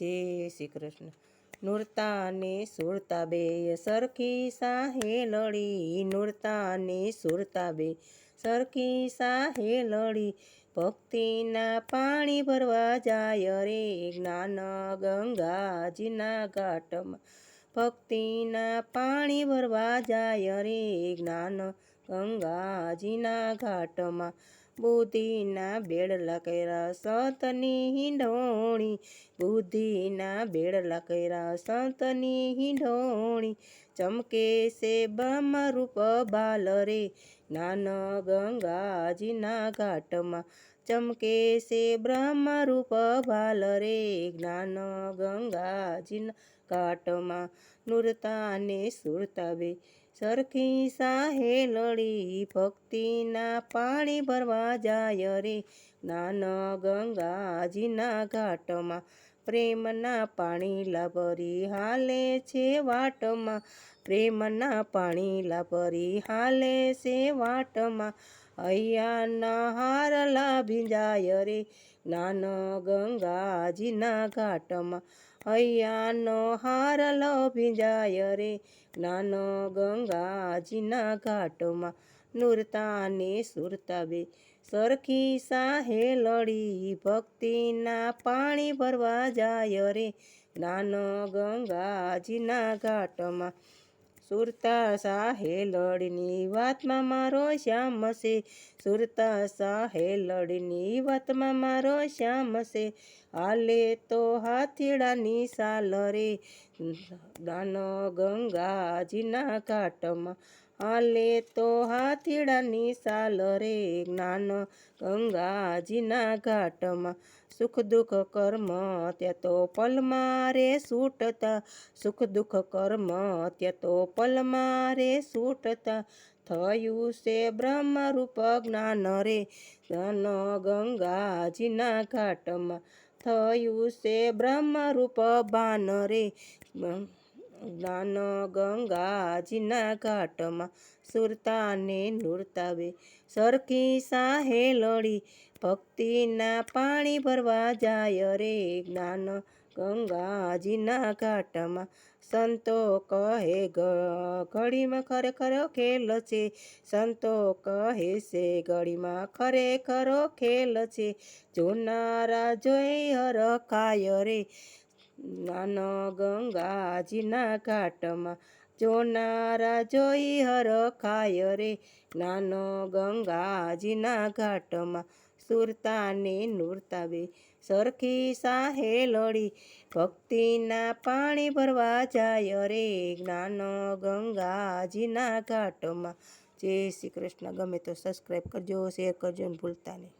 જય શ્રી કૃષ્ણ. નૃતાને સુરતા બે સરખી સાહે લડી નૃતાને સુરતા બે સરખી સાહે લડી. ભક્તિના પાણી ભરવા જાય રે જ્ઞાન ગંગાજીના ઘાટમાં. ભક્તિના પાણી ભરવા જાય રે જ્ઞાન ગંગાજીના ઘાટમાં. બુદ્ધિના બેડલા કર્યા સંતની હિંડોણી, બુદ્ધિના બેડલા કર્યા સંતની હિંડોણી, ચમકે છે બ્રહ્મરૂપ બાલ રે નાન ગંગાજીના ઘાટમાં ચમકે છે બ્રહ્મરૂપ ભાલ રે જ્ઞાન ગંગાજીના ઘાટમાં નૂરતા ને સુરતા સરખી સાહે લડી ભક્તિના પાણી ભરવા જાય રે જ્ઞાન ગંગાજીના ઘાટમાં પ્રેમના પાણી લાભરી હાલે છે વાટમાં. પ્રેમના પાણી લાભરી હાલે છે વાટમાં. હૈયાના હારલા ભીંજાય રે જ્ઞાન ગંગાજીના ઘાટમાં. હૈયાનો હારલો ભીંજાય રે જ્ઞાન ગંગાજીના ઘાટમાં. નૂરતા ને સુરતા બે સરખી સાહે લડી, ભક્તિના પાણી ભરવા જાય રે. જ્ઞાન ગંગાજીના ઘાટમાં સુરતા સાહે લડની વાતમાં મારો શ્યામ છે સુરતા સાહે લડની વાતમાં મારો શ્યામ છે હાલે તો હાથીડાની સાલ રે. દાન ગંગાજીના ઘાટમાં હાલે તો હાથીડાની સાલ રે જ્ઞાન ગંગાજીના ઘાટમાં. સુખ દુઃખ કર્મ ત્યાં તો પલમાં રે છૂટતા સુખ દુઃખ કર્મ ત્યાં તો પલમાં રે છૂટતા થયું છે બ્રહ્મરૂપ જ્ઞાન રે ધન ગંગાજીના ઘાટમાં. થયું છે બ્રહ્મરૂપ બાન રે. જ્ઞાન ગંગાજીના ઘાટમાં સુરતા ને નૂરતા સરખી સાહે લડી, ભક્તિના પાણી ભરવા જાય રે જ્ઞાન ગંગાજીના ઘાટમાં. સંતો કહે ઘડીમાં ખરેખર ખેલ છે. સંતો કહે છે, ઘડીમાં ખરેખરો ખેલ છે. જોનારા જોઈ હરખાય રે. જ્ઞાન ગંગાજીના ઘાટમાં જોનારા જોઈ હરખાય રે. નાન ગંગાજીના ઘાટમાં સુરતા ને નૂરતા બે સરખી સાહે લડી. ભક્તિના પાણી ભરવા જાય રે. જ્ઞાન ગંગાજીના ઘાટમાં. જય શ્રી કૃષ્ણ. ગમે તો સબસ્ક્રાઈબ કરજો શેર કરજો ને ભૂલતા નહીં.